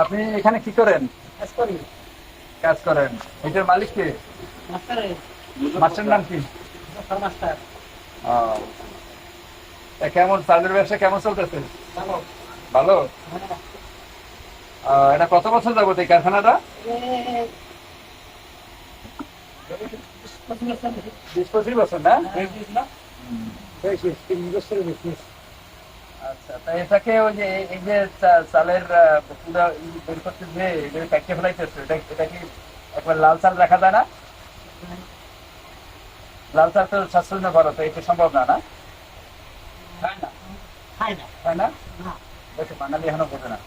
আপনি এখানে কি করেন? কাজ করেন। এটার মালিক কে? মাস্টারে। নাম কি? কেমন? চালের ব্যবসা কেমন চলতেছে? ভালো। হ্যাঁ। এটা কত বছর যাব এই কারখানাটা? বেশি। পঁচিশ বছর না? তিন বছরের বেশি। আচ্ছা তা এটাকে ওই যে এই যে চালের পুরা বের করতে যে এগুলো ফেলাইতেছে এটা এটা কি একবার লাল চাল রাখা যায় না? লাল চাল তো স্বাস্থ্য করো তো এটা সম্ভব না না? হয় না? খায় না। তাই না? না। দেখো বাঙালি এখনও বোঝে না।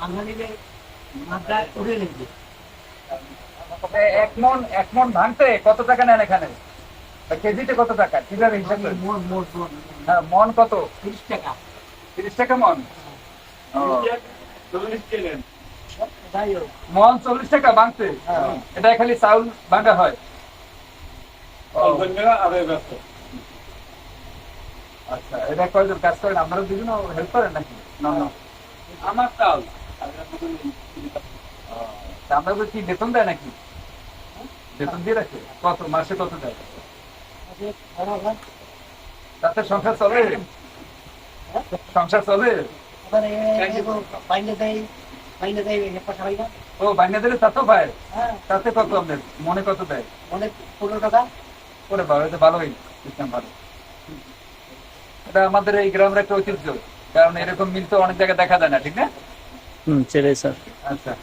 বাঙালিদের মাত্রা উড়ে লেগে এক মন এক মন ভাঙতে কত টাকা নেন এখানে? কেজিতে কত টাকা? কীভাবে হিসাব হ্যাঁ, মন কত? তিরিশ টাকা। মন। চল্লিশ টাকা ভাঙতে হ্যাঁ। এটা খালি চাউল ভাঙা হয়। আচ্ছা এটা কয়জন কাজ করেন? আপনারা দুজন হেল্প করেন নাকি? না না। আমার চাল। তা কি বেতন দেয় নাকি? বেতন দিয়ে রাখে? কত মাসে কত দেয়? তাতে সংসার চলে? সংসার চলে? ও বাইনা দিলে তাতেও পায়। হ্যাঁ। তাতে কত আপনার? মনে কত দেয়? অনেক পনেরো টাকা। করে বাবা এটা ভালোই সিস্টেম ভালো। এটা আমাদের এই গ্রামের একটা ঐতিহ্য। কারণ এরকম মিল তো অনেক জায়গায় দেখা যায় না ঠিক না? হুম সেটাই স্যার। আচ্ছা।